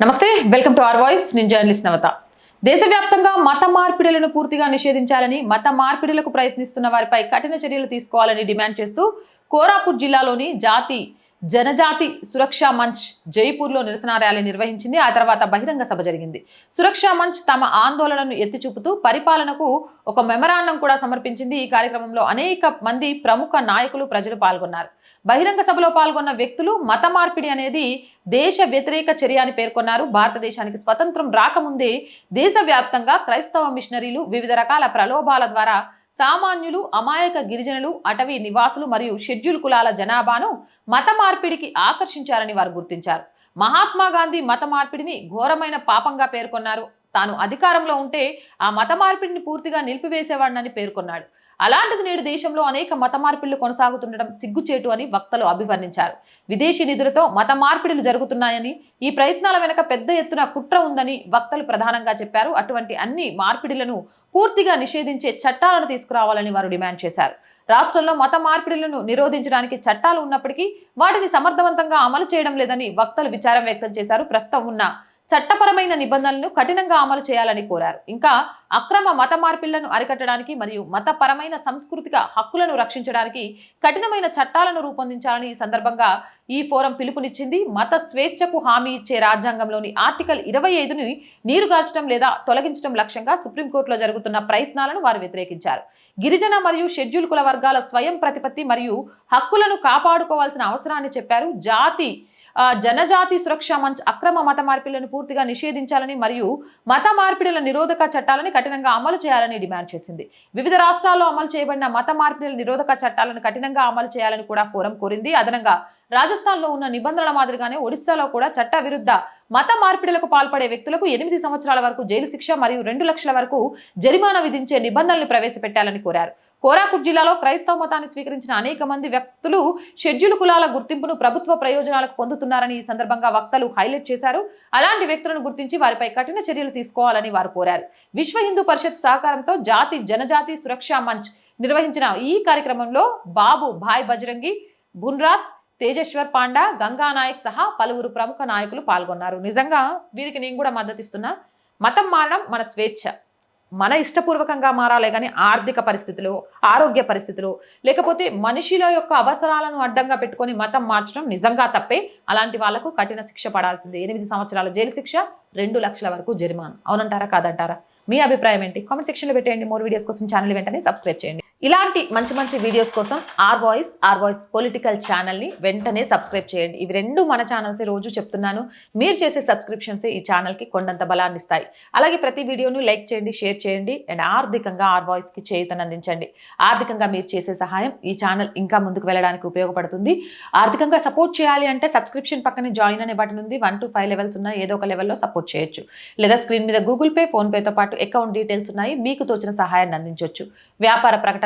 నమస్తే welcome to R voice. నేను journalist నవత. దేశవ్యాప్తంగా మత మార్పిడులను పూర్తిగా నిషేధించాలని మత మార్పిడులకు ప్రయత్నిస్తున్న వారిపై కఠిన చర్యలు తీసుకోవాలని డిమాండ్ చేస్తూ కోరాపుట్ జిల్లాలోని జాతి జనజాతి సురక్షా మంచ్ జైపూర్లో నిరసన ర్యాలీ నిర్వహించింది. ఆ తర్వాత బహిరంగ సభ జరిగింది. సురక్షా మంచ్ తమ ఆందోళనను ఎత్తి చూపుతూ పరిపాలనకు ఒక మెమరాండం కూడా సమర్పించింది. ఈ కార్యక్రమంలో అనేక మంది ప్రముఖ నాయకులు ప్రజలు పాల్గొన్నారు. బహిరంగ సభలో పాల్గొన్న వ్యక్తులు మత మార్పిడి అనేది దేశ వ్యతిరేక చర్య అని పేర్కొన్నారు. భారతదేశానికి స్వతంత్రం రాకముందే దేశవ్యాప్తంగా క్రైస్తవ మిషనరీలు వివిధ రకాల ప్రలోభాల ద్వారా సామాన్యులు అమాయక గిరిజనులు అటవీ నివాసులు మరియు షెడ్యూల్ కులాల జనాభాను మత మార్పిడికి ఆకర్షించారని వారు గుర్తించారు. మహాత్మా గాంధీ మత మార్పిడిని ఘోరమైన పాపంగా పేర్కొన్నారు. తాను అధికారంలో ఉంటే ఆ మత మార్పిడిని పూర్తిగా నిలిపివేసేవాడినని పేర్కొన్నాడు. అలాంటిది నేడు దేశంలో అనేక మత మార్పిడులు కొనసాగుతుండడం సిగ్గుచేటు అని వక్తలు అభివర్ణించారు. విదేశీ నిధులతో మత మార్పిడులు జరుగుతున్నాయని ఈ ప్రయత్నాల వెనుక పెద్ద ఎత్తున కుట్ర ఉందని వక్తలు ప్రధానంగా చెప్పారు. అటువంటి అన్ని మార్పిడులను పూర్తిగా నిషేధించే చట్టాలను తీసుకురావాలని వారు డిమాండ్ చేశారు. రాష్ట్రంలో మత మార్పిడులను నిరోధించడానికి చట్టాలు ఉన్నప్పటికీ వాటిని సమర్థవంతంగా అమలు చేయడం లేదని వక్తలు విచారం వ్యక్తం చేశారు. ప్రస్తుతం ఉన్న చట్టపరమైన నిబంధనలను కఠినంగా అమలు చేయాలని కోరారు. ఇంకా అక్రమ మత మార్పిళ్ళను అరికట్టడానికి మరియు మతపరమైన సాంస్కృతిక హక్కులను రక్షించడానికి కఠినమైన చట్టాలను రూపొందించాలని ఈ సందర్భంగా ఈ ఫోరం పిలుపునిచ్చింది. మత స్వేచ్ఛకు హామీ ఇచ్చే రాజ్యాంగంలోని ఆర్టికల్ ఇరవై ఐదుని నీరుగార్చడం లేదా తొలగించడం లక్ష్యంగా సుప్రీంకోర్టులో జరుగుతున్న ప్రయత్నాలను వారు వ్యతిరేకించారు. గిరిజన మరియు షెడ్యూల్ కుల వర్గాల స్వయం ప్రతిపత్తి మరియు హక్కులను కాపాడుకోవాల్సిన అవసరాన్ని చెప్పారు. జాతి జనజాతి సురక్ష మంచ్ అక్రమ మత మార్పిడులను పూర్తిగా నిషేధించాలని మరియు మత మార్పిడుల నిరోధక చట్టాలని కఠినంగా అమలు చేయాలని డిమాండ్ చేసింది. వివిధ రాష్ట్రాల్లో అమలు చేయబడిన మత మార్పిడుల నిరోధక చట్టాలను కఠినంగా అమలు చేయాలని కూడా ఫోరం కోరింది. అదనంగా రాజస్థాన్లో ఉన్న నిబంధనల మాదిరిగానే ఒడిశాలో కూడా చట్ట విరుద్ధ మత మార్పిడులకు పాల్పడే వ్యక్తులకు ఎనిమిది సంవత్సరాల వరకు జైలు శిక్ష మరియు రెండు లక్షల వరకు జరిమానా విధించే నిబంధనలు ప్రవేశపెట్టాలని కోరారు. కోరాపుట్ జిల్లాలో క్రైస్తవ మతాన్ని స్వీకరించిన అనేక మంది వ్యక్తులు షెడ్యూల్ కులాల గుర్తింపును ప్రభుత్వ ప్రయోజనాలకు పొందుతున్నారని ఈ సందర్భంగా వక్తలు హైలైట్ చేశారు. అలాంటి వ్యక్తులను గుర్తించి వారిపై కఠిన చర్యలు తీసుకోవాలని వారు కోరారు. విశ్వ హిందూ పరిషత్ సహకారంతో జాతి జనజాతి సురక్షా మంచ్ నిర్వహించిన ఈ కార్యక్రమంలో బాబు భాయ్ బజరంగి బున్రాత్ తేజేశ్వర్ పాండా గంగా నాయక్ సహా పలువురు ప్రముఖ నాయకులు పాల్గొన్నారు. నిజంగా వీరికి నేను కూడా మద్దతిస్తున్నా. మతం మారడం మన స్వేచ్ఛ. మన ఇష్టపూర్వకంగా మారాలే కానీ ఆర్థిక పరిస్థితులు ఆరోగ్య పరిస్థితులు లేకపోతే మనిషిల యొక్క అవసరాలను అడ్డంగా పెట్టుకొని మతం మార్చడం నిజంగా తప్పే. అలాంటి వాళ్ళకు కఠిన శిక్ష పడాల్సిందే. ఎనిమిది సంవత్సరాల జైలు శిక్ష రెండు లక్షల వరకు జరిమానా. అవునంటారా? కాదంటారా? మీ అభిప్రాయం ఏంటి? కామెంట్ సెక్షన్లో పెట్టేయండి. మోర్ వీడియోస్ కోసం ఛానల్ వెంటనే సబ్స్క్రైబ్ చేయండి. ఇలాంటి మంచి మంచి వీడియోస్ కోసం R voice R voice political ఛానల్ని వెంటనే సబ్స్క్రైబ్ చేయండి. ఇవి రెండు మన ఛానల్సే రోజు చెప్తున్నాను. మీరు చేసే సబ్స్క్రిప్షన్సే ఈ ఛానల్కి కొండంత బలాన్ని ఇస్తాయి. అలాగే ప్రతి వీడియోను లైక్ చేయండి షేర్ చేయండి అండ్ ఆర్థికంగా ఆర్ వాయిస్కి చేయుతను అందించండి. ఆర్థికంగా మీరు చేసే సహాయం ఈ ఛానల్ ఇంకా ముందుకు వెళ్ళడానికి ఉపయోగపడుతుంది. ఆర్థికంగా సపోర్ట్ చేయాలి అంటే సబ్స్క్రిప్షన్ పక్కనే జాయిన్ అనే బటన్ ఉంది. వన్ టు ఫైవ్ లెవెల్స్ ఉన్న ఏదో ఒక లెవెల్లో సపోర్ట్ చేయొచ్చు. లేదా స్క్రీన్ మీద గూగుల్ పే ఫోన్పేతో పాటు అకౌంట్ డీటెయిల్స్ ఉన్నాయి. మీకు తోచిన సహాయాన్ని అందించవచ్చు వ్యాపార ప్రకటన